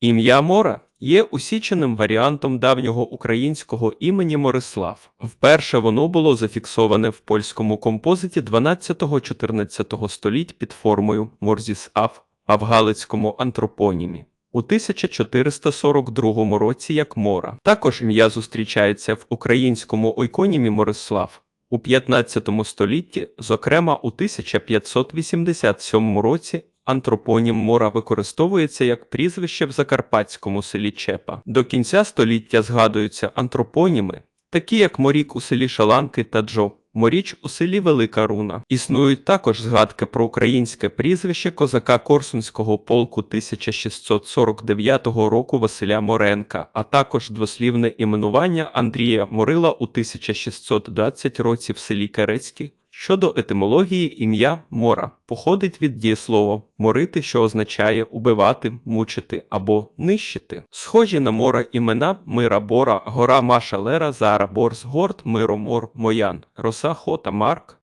Ім'я Мора є усіченим варіантом давнього українського імені Морислав. Вперше воно було зафіксоване в польському композиті 12-14 століть під формою Морзіс Ав, а в галицькому антропонімі. У 1442 році як Мора. Також ім'я зустрічається в українському ойконімі Морислав. У 15 столітті, зокрема у 1587 році, антропонім Мора використовується як прізвище в закарпатському селі Чепа. До кінця століття згадуються антропоніми, такі як Морік у селі Шаланки та Джо. Моріч у селі Велика Руна. Існують також згадки про українське прізвище козака Корсунського полку 1649 року Василя Моренка, а також двослівне іменування Андрія Морила у 1620 році в селі Керецькі. Щодо етимології ім'я Мора походить від дієслова морити, що означає убивати, мучити або нищити. Схожі на мора імена Мира Бора, Гора Маша Лера, Зара Борс, Горд, Миро Мор, Моян, Роса Хота Марк.